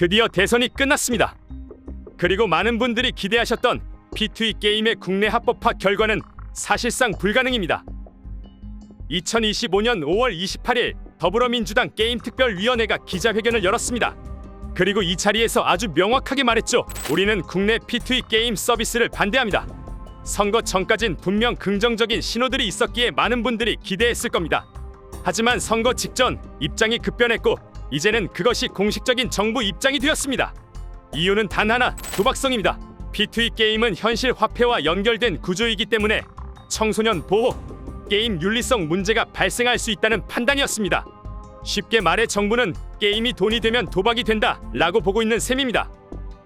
드디어 대선이 끝났습니다. 그리고 많은 분들이 기대하셨던 P2E 게임의 국내 합법화 결과는 사실상 불가능입니다. 2025년 5월 28일 더불어민주당 게임특별위원회가 기자회견을 열었습니다. 그리고 이 자리에서 아주 명확하게 말했죠. 우리는 국내 P2E 게임 서비스를 반대합니다. 선거 전까진 분명 긍정적인 신호들이 있었기에 많은 분들이 기대했을 겁니다. 하지만 선거 직전 입장이 급변했고 이제는 그것이 공식적인 정부 입장이 되었습니다. 이유는 단 하나, 도박성입니다. P2E 게임은 현실 화폐와 연결된 구조이기 때문에 청소년 보호, 게임 윤리성 문제가 발생할 수 있다는 판단이었습니다. 쉽게 말해 정부는 게임이 돈이 되면 도박이 된다 라고 보고 있는 셈입니다.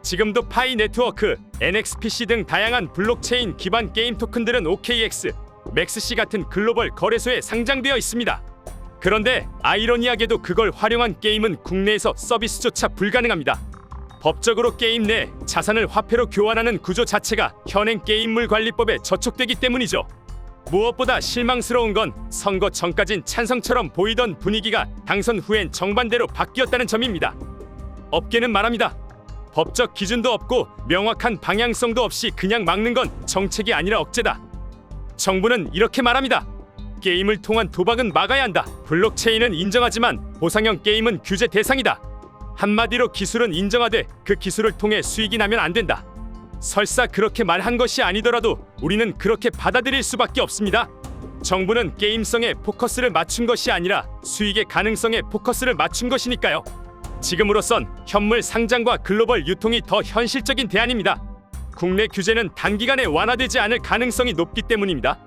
지금도 파이 네트워크, NXPC 등 다양한 블록체인 기반 게임 토큰들은 OKX, 맥스C 같은 글로벌 거래소에 상장되어 있습니다. 그런데 아이러니하게도 그걸 활용한 게임은 국내에서 서비스조차 불가능합니다. 법적으로 게임 내 자산을 화폐로 교환하는 구조 자체가 현행 게임물 관리법에 저촉되기 때문이죠. 무엇보다 실망스러운 건 선거 전까진 찬성처럼 보이던 분위기가 당선 후엔 정반대로 바뀌었다는 점입니다. 업계는 말합니다. 법적 기준도 없고 명확한 방향성도 없이 그냥 막는 건 정책이 아니라 억제다. 정부는 이렇게 말합니다. 게임을 통한 도박은 막아야 한다. 블록체인은 인정하지만 보상형 게임은 규제 대상이다. 한마디로 기술은 인정하되 그 기술을 통해 수익이 나면 안 된다. 설사 그렇게 말한 것이 아니더라도 우리는 그렇게 받아들일 수밖에 없습니다. 정부는 게임성에 포커스를 맞춘 것이 아니라 수익의 가능성에 포커스를 맞춘 것이니까요. 지금으로선 현물 상장과 글로벌 유통이 더 현실적인 대안입니다. 국내 규제는 단기간에 완화되지 않을 가능성이 높기 때문입니다.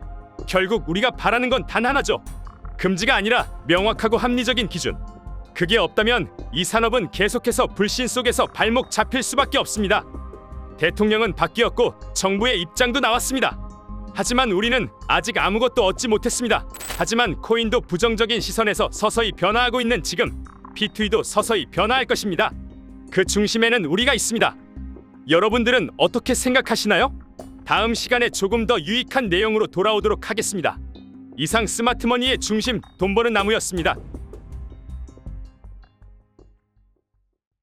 결국 우리가 바라는 건 단 하나죠. 금지가 아니라 명확하고 합리적인 기준. 그게 없다면 이 산업은 계속해서 불신 속에서 발목 잡힐 수밖에 없습니다. 대통령은 바뀌었고 정부의 입장도 나왔습니다. 하지만 우리는 아직 아무것도 얻지 못했습니다. 하지만 코인도 부정적인 시선에서 서서히 변화하고 있는 지금 P2E도 서서히 변화할 것입니다. 그 중심에는 우리가 있습니다. 여러분들은 어떻게 생각하시나요? 다음 시간에 조금 더 유익한 내용으로 돌아오도록 하겠습니다. 이상 스마트머니의 중심 돈 버는 나무였습니다.